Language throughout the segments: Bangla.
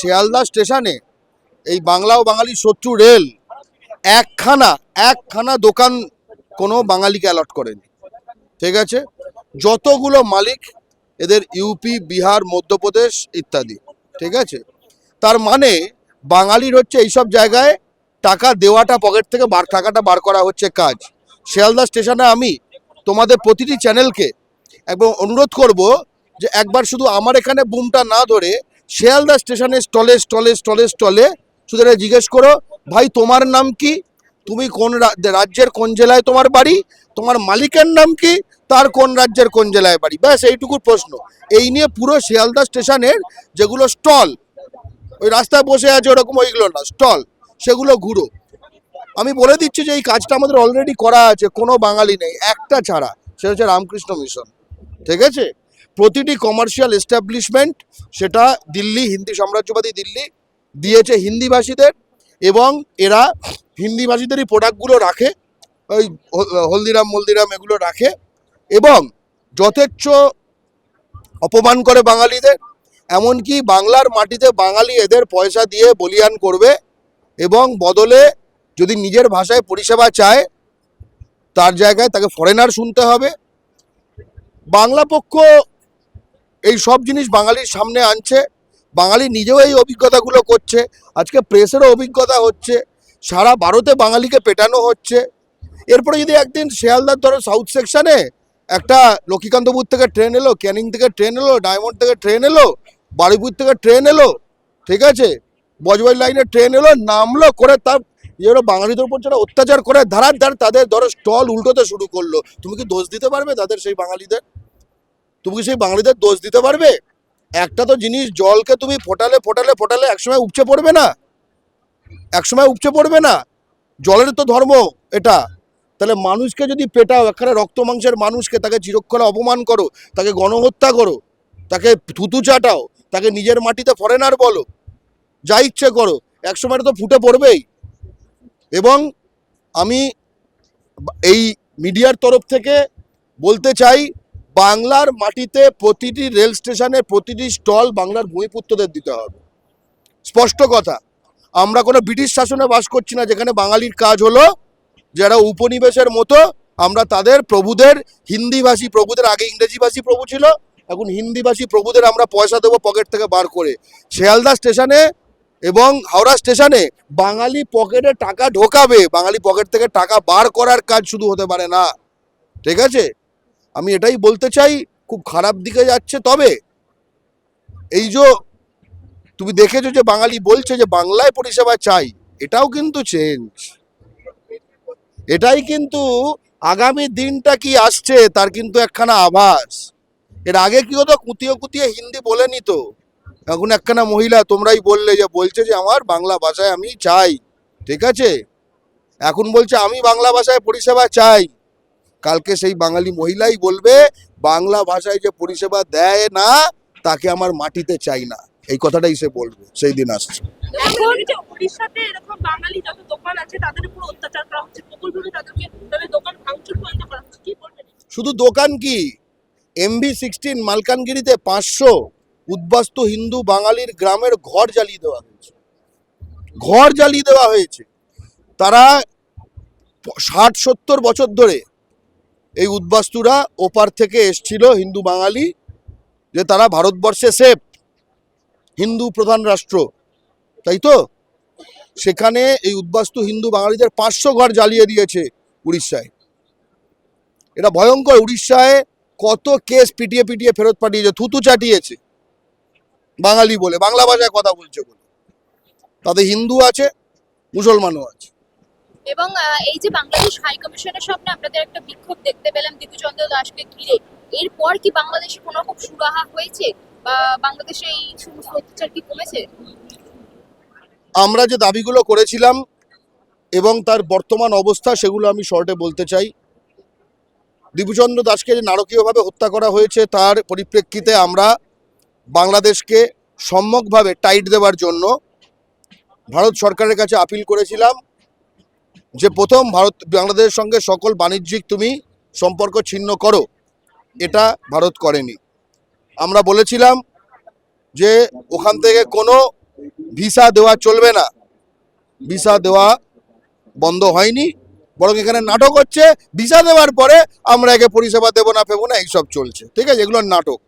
শিয়ালদা স্টেশনে এই বাংলা ও বাঙালি শত্রু রেল একখানা একখানা দোকান কোনো বাঙালিকে অ্যালট করেনি। ঠিক আছে? যতগুলো মালিক এদের ইউপি বিহার, মধ্যপ্রদেশ ইত্যাদি। ঠিক আছে? তার মানে বাঙালির হচ্ছে এইসব জায়গায় টাকা দেওয়াটা, পকেট থেকে বার, টাকাটা বার করা হচ্ছে কাজ। শিয়ালদা স্টেশনে আমি তোমাদের প্রতিটি চ্যানেলকে একবার অনুরোধ করব যে একবার শুধু আমার এখানে বুমটা না ধরে শিয়ালদা স্টেশনে স্টলে স্টলে স্টলে স্টলে। এটা জিজ্ঞেস করো, ভাই, তোমার নাম কি? তুমি কোন রাজ্যের কোন জেলায় তোমার বাড়ি? তোমার মালিকের নাম কি? তার কোন রাজ্যের কোন জেলায় বাড়ি? ব্যাস, এইটুকু প্রশ্ন। এই নিয়ে পুরো শিয়ালদা স্টেশনের যেগুলো স্টল, ওই রাস্তায় বসে আছে ওরকম ওইগুলো না, স্টল, সেগুলো ঘুরো। আমি বলে দিচ্ছি যে এই কাজটা আমাদের অলরেডি করা আছে, কোনো বাঙালি নেই, একটা ছাড়া, সেটা হচ্ছে রামকৃষ্ণ মিশন। ঠিক আছে? প্রতিটি কমার্শিয়াল এস্টাবলিশমেন্ট সেটা দিল্লি, হিন্দি সাম্রাজ্যবাদী দিল্লি দিয়েছে হিন্দিভাষীদের এবং এরা হিন্দিভাষীদেরই প্রোডাক্টগুলো রাখে, ওই হলদিরাম, মলদিরাম এগুলো রাখে এবং যথেচ্ছ অপমান করে বাঙালিদের। এমনকি বাংলার মাটিতে বাঙালি এদের পয়সা দিয়ে বলিয়ান করবে এবং বদলে যদি নিজের ভাষায় পরিষেবা চায়, তার জায়গায় তাকে ফরেনার শুনতে হবে। বাংলা পক্ষ এই সব জিনিস বাঙালির সামনে আনছে। বাঙালি নিজেও এই অভিজ্ঞতাগুলো করছে। আজকে প্রেসেরও অভিজ্ঞতা হচ্ছে। সারা ভারতে বাঙালিকে পেটানো হচ্ছে। এরপরে যদি একদিন শেয়ালদার ধরো সাউথ সেকশনে একটা লক্ষ্মীকান্তপুর থেকে ট্রেন এলো, ক্যানিং থেকে ট্রেন এলো ডায়মন্ড থেকে ট্রেন এলো, বারুইপুর থেকে ট্রেন এলো, ঠিক আছে? বজবাই লাইনে ট্রেন এলো, নামলো, করে তার এরা বাঙালিদের উপর যারা অত্যাচার করে, ধারার ধার তাদের ধরো স্টল উল্টোতে শুরু করল। তুমি কি দোষ দিতে পারবে তাদের সেই বাঙালিদের? তুমি কি সেই বাঙালিদের দোষ দিতে পারবে? একটা তো জিনিস জলকে তুমি ফোটালে ফোটালে ফোটালে একসময় উপচে পড়বে না। একসময় উপচে পড়বে না। জলের তো ধর্ম এটা। তাহলে মানুষকে যদি পেটাও এখানে রক্ত মাংসের মানুষকে তাকে চিরক্ষণে অপমান করো, তাকে গণহত্যা করো, তাকে থুতু চাটাও, তাকে নিজের মাটিতে ফরেনার বলো, যা ইচ্ছে করো, একসময় তো ফুটে পড়বেই। এবং আমি এই মিডিয়ার তরফ থেকে বলতে চাই বাংলার মাটিতে প্রতিটি রেল স্টেশনে প্রতিটি স্টল বাংলার ভূমিপুত্রদের দিতে হবে। স্পষ্ট কথা, আমরা কোনো ব্রিটিশ শাসনে বাস করছি না, যেখানে বাঙালির কাজ হলো যারা উপনিবেশের মতো, আমরা তাদের প্রভুদের, হিন্দিভাষী প্রভুদের, আগে ইংরেজিভাষী প্রভু ছিল, এখন হিন্দিভাষী প্রভুদের আমরা পয়সা দেবো পকেট থেকে বার করে। শিয়ালদা স্টেশনে এবং হাওড়া স্টেশনে বাঙালি পকেটে টাকা ঢোকাবে, বাঙালি পকেট থেকে টাকা বার করার কাজ শুধু হতে পারে না। ঠিক আছে? আমি এটাই বলতে চাই, খুব খারাপ দিকে যাচ্ছে। তবে এই যে তুমি দেখেছ যে বাঙালি বলছে যে বাংলায় পরিষেবা চাই, এটাও কিন্তু চেঞ্জ এটাই কিন্তু আগামী দিনটা কি আসছে তার কিন্তু একখানা আভাস। এর আগে কি হতো? কুতিয়ে কুতিয়ে হিন্দি বলে নিত এখন একখানা মহিলা, তোমরাই বললে যে, বলছে যে আমার বাংলা ভাষায় আমি চাই, ঠিক আছে? এখন বলছে, আমি বাংলা ভাষায় পরিষেবা চাই। কালকে সেই বাঙালি মহিলাই বলবে বাংলা ভাষায় যে পরিষেবা দেয় না তাকে আমার মাটিতে চাই না। এই কথাটাই সে বলবে সেই দিন আসছে। শুধু দোকান কি? এমভি সিক্সটিন মালকানগিরিতে পাঁচশো উদ্বাস্ত হিন্দু বাঙালির গ্রামের ঘর জ্বালিয়ে দেওয়া হয়েছে। ঘর জ্বালিয়ে দেওয়া হয়েছে। তারা ষাট সত্তর বছর ধরে এই উদ্বাস্তুরা ওপার থেকে এসছিল হিন্দু বাঙালি, যে তারা ভারতবর্ষে সেফ হিন্দু প্রধান রাষ্ট্র। তাই তো? সেখানে এই উদ্বাস্তু হিন্দু বাঙালিদের পাঁচশো ঘর জ্বালিয়ে দিয়েছে উড়িষ্যায়। এটা ভয়ঙ্কর, উড়িষ্যায় কত কেস পিটিয়ে পিটিয়ে ফেরত পাঠিয়েছে, থুতু চাটিয়েছে। বাঙালি বলে, বাংলা ভাষায় কথা বলছে বলে। তাতে হিন্দু আছে, মুসলমানও আছে। এবং এই যে বাংলাদেশ হাই কমিশনের সামনে আপনাদের একটা বিক্ষোভ দেখতে পেলাম, দীপুচন্দ্র দাসকে ঘিরে। এরপর কি বাংলাদেশে কোনো রকম সুরাহা হয়েছে? বা বাংলাদেশে এই সমস্ত অত্যাচার কি কমেছে? আমরা যে দাবিগুলো করেছিলাম এবং তার বর্তমান অবস্থা সেগুলো আমি শর্টে বলতে চাই। দীপুচন্দ্র দাসকে যে নারকীয়ভাবে হত্যা করা হয়েছে, তার পরিপ্রেক্ষিতে আমরা বাংলাদেশকে সম্যকভাবে টাইট দেওয়ার জন্য ভারত সরকারের কাছে আপিল করেছিলাম। যে প্রথম ভারত, বাংলাদেশের সঙ্গে সকল বাণিজ্যিক তুমি সম্পর্ক ছিন্ন করো, এটা ভারত করেনি। আমরা বলেছিলাম যে ওখান থেকে কোনো ভিসা দেওয়া চলবে না। ভিসা দেওয়া বন্ধ হয়নি, বরং এখানে নাটক হচ্ছে। ভিসা দেওয়ার পরে আমরা একে পরিষেবা দেবো না, ফেবো না, এইসব চলছে। ঠিক আছে? এগুলো নাটক।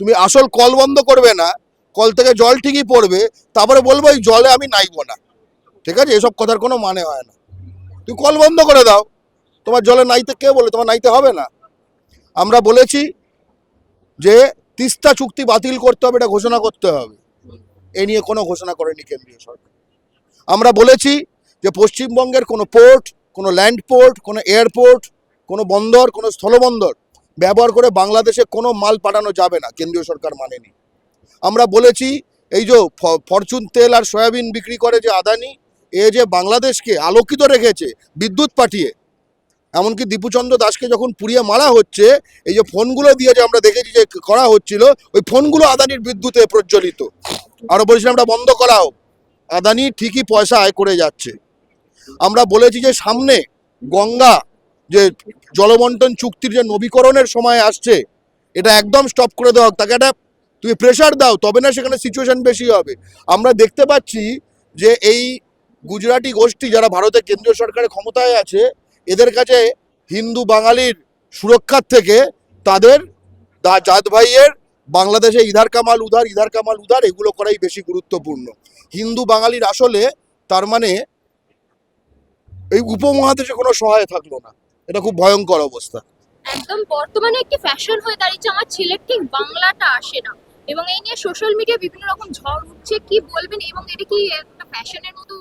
তুমি আসল কল বন্ধ করবে না, কল থেকে জল ঠিকই পড়বে, তারপরে বলব এই জলে আমি নাইবো না। ঠিক আছে? এসব কথার কোনো মানে হয় না। তুই কল বন্ধ করে দাও। তোমার জলে নাইতে কে বলে? তোমার নাইতে হবে না। আমরা বলেছি যে তিস্তা চুক্তি বাতিল করতে হবে, এটা ঘোষণা করতে হবে। এ নিয়ে কোনো ঘোষণা করেনি কেন্দ্রীয় সরকার। আমরা বলেছি যে পশ্চিমবঙ্গের কোনো পোর্ট, কোনো ল্যান্ড পোর্ট, কোনো এয়ারপোর্ট, কোনো বন্দর, কোনো স্থলবন্দর ব্যবহার করে বাংলাদেশে কোনো মাল পাঠানো যাবে না, কেন্দ্রীয় সরকার মানেনি। আমরা বলেছি এই যে ফরচুন তেল আর সয়াবিন বিক্রি করে যে আদানি এ যে বাংলাদেশকে আলোকিত রেখেছে, বিদ্যুৎ পাঠিয়ে, এমনকি দীপুচন্দ্র দাসকে যখন পুড়িয়ে মারা হচ্ছে, এই যে ফোনগুলো দিয়ে যে আমরা দেখেছি যে করা হচ্ছিল, ওই ফোনগুলো আদানির বিদ্যুতে প্রজ্বলিত। আরও বলেছিলাম, আমরা বন্ধ করা হোক। আদানি ঠিকই পয়সা আয় করে যাচ্ছে। আমরা বলেছি যে সামনে গঙ্গা, যে জলবন্টন চুক্তির যে নবীকরণের সময় আসছে, এটা একদম স্টপ করে দেওয়া হোক। তাকে একটা, তুমি প্রেশার দাও, তবে না সেখানে সিচুয়েশন বেশি হবে। আমরা দেখতে পাচ্ছি যে এই গুজরাটি গোষ্ঠী যারা ভারতের কেন্দ্রীয় সরকারের ক্ষমতায় আছে, এদের কাছে হিন্দু বাঙালির সুরক্ষার থেকে তাদের জাত ভাইয়ের বাংলাদেশে ইধার কামাল উধার, ইধার কামাল উধার, এগুলো করাই বেশি গুরুত্বপূর্ণ। হিন্দু বাঙালির আসলে তার মানে এই উপমহাদেশে কোনো সহায় থাকল না। এটা খুব ভয়ঙ্কর অবস্থা। একদম, বর্তমানে একটি ফ্যাশন হয়ে দাঁড়িয়েছে, আমার ছেলের ঠিক বাংলাটা আসে না। এবং এই নিয়ে সোশ্যাল মিডিয়া বিভিন্ন রকম ঝড় উঠছে, কি বলবেন? এবং এটা কি একটা ফ্যাশনের মতো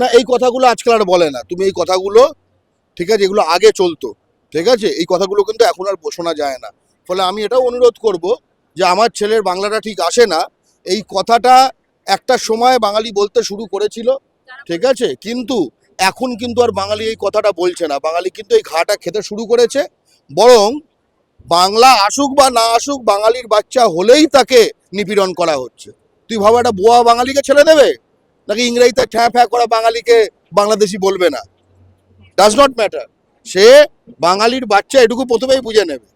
না, এই কথাগুলো আজকাল আর বলে না। তুমি এই কথাগুলো, ঠিক আছে, এগুলো আগে চলতো, ঠিক আছে? এই কথাগুলো কিন্তু এখন আর শোনা যায় না। ফলে আমি এটাও অনুরোধ করব যে আমার ছেলের বাংলাটা ঠিক আসে না। এই কথাটা একটা সময় বাঙালি বলতে শুরু করেছিল, ঠিক আছে? কিন্তু এখন কিন্তু আর বাঙালি এই কথাটা বলছে না। বাঙালি কিন্তু এই ঘাটা খেতে শুরু করেছে, বরং বাংলা আসুক বা না আসুক, বাঙালির বাচ্চা হলেই তাকে নিপীড়ন করা হচ্ছে। তুই ভাবা একটা বোয়া বাঙালিকে ছেড়ে দেবে? নাকি ইংরেজিতে ঠ্যাঁ ফ্যাঁ করা বাঙালিকে বাংলাদেশি বলবে না? ডাজ নট ম্যাটার সে বাঙালির বাচ্চা এটুকু প্রথমেই বুঝে নেবে।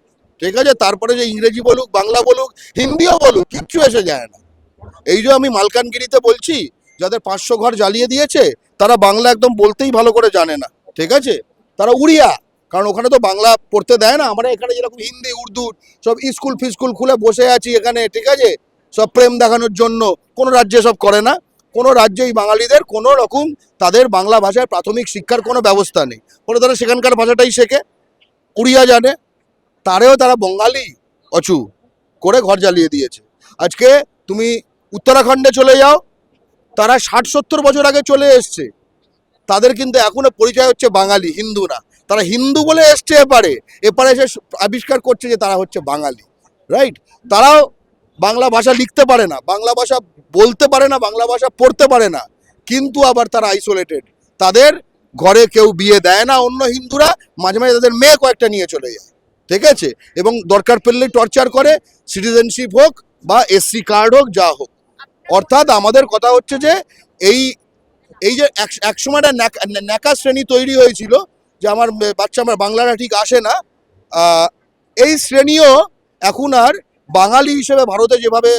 ঠিক আছে? তারপরে যে ইংরেজি বলুক, বাংলা বলুক, হিন্দিও বলুক, কিচ্ছু এসে যায় না। এই যে আমি মালকানগিরিতে বলছি, যাদের পাঁচশো ঘর জ্বালিয়ে দিয়েছে, তারা বাংলা একদম বলতেই ভালো করে জানে না। ঠিক আছে? তারা উড়িয়া। কারণ ওখানে তো বাংলা পড়তে দেয় না। আমরা এখানে যেরকম হিন্দি, উর্দু সব স্কুল ফিস্কুল খুলে বসে আছি এখানে। ঠিক আছে? সব প্রেম দেখানোর জন্য। কোনো রাজ্যে সব করে না। কোনো রাজ্যেই বাঙালিদের কোনো রকম তাদের বাংলা ভাষায় প্রাথমিক শিক্ষার কোনো ব্যবস্থা নেই। ফলে তারা সেখানকার ভাষাটাই শেখে উড়িয়া জানে, তারেও তারা বঙ্গালি অচু করে ঘর জ্বালিয়ে দিয়েছে। আজকে তুমি উত্তরাখণ্ডে চলে যাও, তারা ষাট সত্তর বছর আগে চলে এসছে। তাদের কিন্তু এখনও পরিচয় হচ্ছে বাঙালি হিন্দু না তারা হিন্দু বলে এসছে এপারে। এপারে এসে আবিষ্কার করছে যে তারা হচ্ছে বাঙালি রাইট তারাও বাংলা ভাষা লিখতে পারে না, বাংলা ভাষা বলতে পারে না, বাংলা ভাষা পড়তে পারে না, কিন্তু আবার তারা আইসোলেটেড তাদের ঘরে কেউ বিয়ে দেয় না, অন্য হিন্দুরা মাঝে মাঝে তাদের মেয়ে কয়েকটা নিয়ে চলে যায়। ঠিক আছে? এবং দরকার পড়লে টর্চার করে সিটিজেনশিপ হোক বা এসসি কার্ড হোক, যা হোক। অর্থাৎ আমাদের কথা হচ্ছে যে, এই এই যে এক ন্যাক- ন্যাকা শ্রেণি তৈরি হয়েছিল, যে আমার বাচ্চা, আমার বাংলাটা ঠিক আসে না এই শ্রেণীও এখন আর বাঙালি হিসেবে ভারতে যেভাবে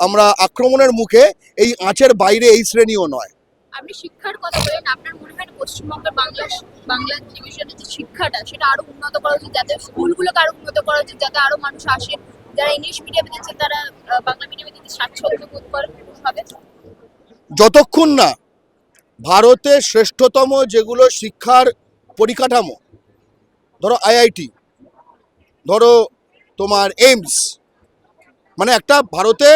আমরা আক্রমণের মুখে এই আঁচের বাইরে এই শ্রেণীও নয়। আপনি শিক্ষার কথা বলেন আপনার মনে হয় পশ্চিমবঙ্গের বাংলা বাংলা ডিভিশনের যে শিক্ষাটা সেটা আরও উন্নত করা উচিত যাতে স্কুলগুলোকে আরও উন্নত করা উচিত যাতে আরও মানুষ আসে যারা ইংলিশ মিডিয়ামে দিচ্ছে তারা বাংলা মিডিয়ামে দিতে স্বাচ্ছন্দ্য বোধ করে হবে। যতক্ষণ না ভারতে শ্রেষ্ঠতম যেগুলো শিক্ষার পরিকাঠামো ধরো আইআইটি ধরো তোমার এইমস মানে একটা ভারতে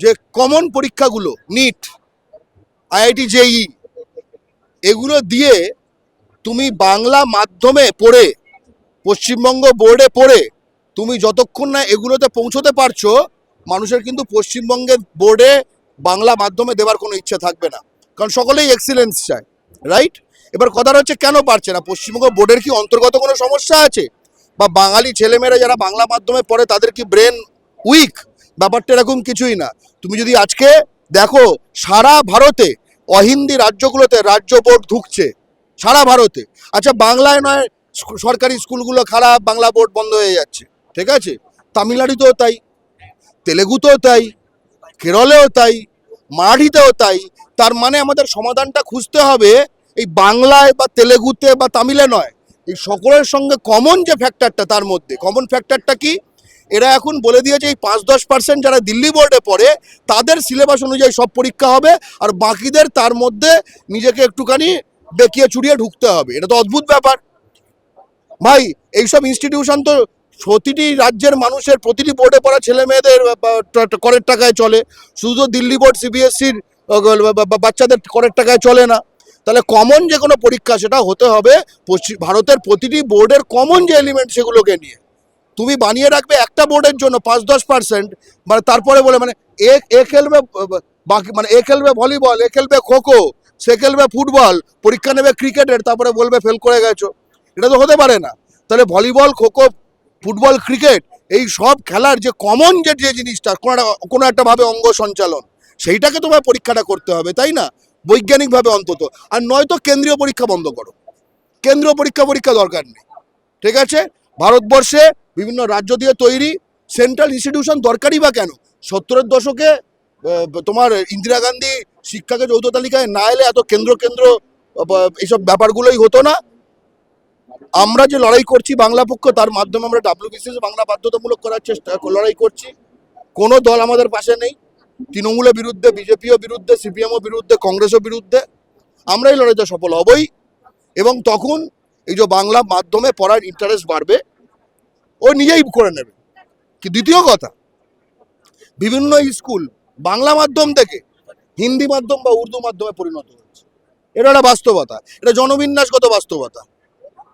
যে কমন পরীক্ষাগুলো নিট আইআইটি জেই এগুলো দিয়ে তুমি বাংলা মাধ্যমে পড়ে, পশ্চিমবঙ্গ বোর্ডে পড়ে, তুমি যতক্ষণ না এগুলোতে পৌঁছতে পারছ, মানুষের কিন্তু পশ্চিমবঙ্গের বোর্ডে বাংলা মাধ্যমে দেওয়ার কোনো ইচ্ছে থাকবে না। কারণ সকলেই এক্সিলেন্স চায় রাইট এবার কথাটা হচ্ছে কেন পারছে না? পশ্চিমবঙ্গ বোর্ডের কি অন্তর্গত কোনো সমস্যা আছে? বা বাঙালি ছেলেমেয়েরা যারা বাংলা মাধ্যমে পড়ে, তাদের কি ব্রেন উইক ব্যাপারটা এরকম কিছুই না। তুমি যদি আজকে দেখো, সারা ভারতে অহিন্দি রাজ্যগুলোতে রাজ্য বোর্ড ঢুকছে, সারা ভারতে। আচ্ছা বাংলায় নয় সরকারি স্কুলগুলো খারাপ, বাংলা বোর্ড বন্ধ হয়ে যাচ্ছে। ঠিক আছে? তামিলনাড়ুতেও তাই, তেলেগুতেও তাই, কেরলেও তাই, মারাঠিতেও তাই। তার মানে আমাদের সমাধানটা খুঁজতে হবে এই বাংলায় বা তেলেগুতে বা তামিলে নয়। এই সকলের সঙ্গে কমন যে ফ্যাক্টরটা তার মধ্যে কমন ফ্যাক্টরটা কি? এরা এখন বলে দিয়েছে এই পাঁচ দশ পার্সেন্ট যারা দিল্লি বোর্ডে পড়ে, তাদের সিলেবাস অনুযায়ী সব পরীক্ষা হবে আর বাকিদের তার মধ্যে নিজেকে একটুখানি বেঁকিয়ে চুরিয়ে ঢুকতে হবে। এটা তো অদ্ভুত ব্যাপার। ভাই, এইসব ইনস্টিটিউশন তো প্রতিটি রাজ্যের মানুষের, প্রতিটি বোর্ডে পড়া ছেলে মেয়েদের করের টাকায় চলে। শুধু দিল্লি বোর্ড সিবিএসসির বাচ্চাদের করের টাকায় চলে না। তাহলে কমন যে কোনো পরীক্ষা সেটা হতে হবে পশ্চিম ভারতের প্রতিটি বোর্ডের কমন যে এলিমেন্ট সেগুলোকে নিয়ে। তুমি বানিয়ে রাখবে একটা বোর্ডের জন্য, পাঁচ দশ পার্সেন্ট মানে তারপরে বলে মানে এ এ খেলবে, বাকি মানে এ খেলবে ভলিবল, এ খেলবে খোখো, সে খেলবে ফুটবল, পরীক্ষা নেবে ক্রিকেটের, তারপরে বলবে ফেল করে গেছো। এটা তো হতে পারে না। তাহলে ভলিবল, খোখো, ফুটবল, ক্রিকেট, এই সব খেলার যে কমন যে যে জিনিসটা, কোনো একটা, কোনো একটাভাবে অঙ্গ সঞ্চালন, সেইটাকে তোমার পরীক্ষাটা করতে হবে, তাই না? বৈজ্ঞানিকভাবে অন্তত। আর নয়তো কেন্দ্রীয় পরীক্ষা বন্ধ করো। কেন্দ্রীয় পরীক্ষা পরীক্ষা দরকার নেই। ঠিক আছে? ভারতবর্ষে বিভিন্ন রাজ্য দিয়ে তৈরি সেন্ট্রাল ইনস্টিটিউশন দরকারই বা কেন? সত্তরের দশকে তোমার ইন্দিরা গান্ধী শিক্ষাকে যৌথ তালিকায় না এলে এত কেন্দ্র কেন্দ্র এইসব ব্যাপারগুলোই হতো না। আমরা যে লড়াই করছি বাংলা পক্ষ, তার মাধ্যমে আমরা ডাব্লিউবিসিএস বাংলা বাধ্যতামূলক করার চেষ্টা, লড়াই করছি। কোনো দল আমাদের পাশে নেই। তৃণমূলের বিরুদ্ধে, বিজেপিও বিরুদ্ধে, সিপিএমও বিরুদ্ধে, কংগ্রেসও বিরুদ্ধে আমরা এই লড়াইতে সফল হবই। এবং তখন এই যে বাংলা মাধ্যমে পড়ার ইন্টারেস্ট বাড়বে ও নিজেই করে নেবে। কি দ্বিতীয় কথা, বিভিন্ন স্কুল বাংলা মাধ্যম থেকে হিন্দি মাধ্যম বা উর্দু মাধ্যমে পরিণত হচ্ছে এটা একটা বাস্তবতা, এটা জনবিন্যাসগত বাস্তবতা।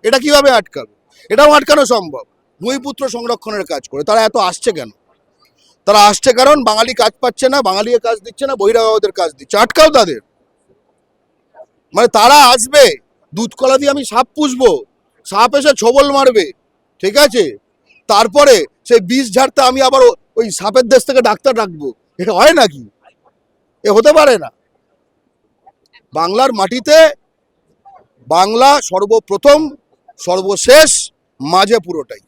এটা কীভাবে আটকাবে? এটাও আটকানো সম্ভব। ভূমিপুত্র সংরক্ষণের কাজ করে। তারা এত আসছে কেন? তারা আসছে কারণ বাঙালি কাজ পাচ্ছে না বাঙালিকে কাজ দিচ্ছে না, বহিরাগতদের কাজ দিচ্ছে। আটকাও তাদের। মানে তারা আসবে দুধ কলা দিয়ে আমি সাপ পুষবো, সাপ এসে ছবল মারবে, ঠিক আছে? তারপরে সেই বিষ ঝাড়তে আমি আবার ওই সাপের দেশ থেকে ডাক্তার ডাকবো। এটা হয় নাকি? এ হতে পারে না। বাংলার মাটিতে বাংলা সর্বপ্রথম, সর্বশেষ, মাঝে পুরোটাই।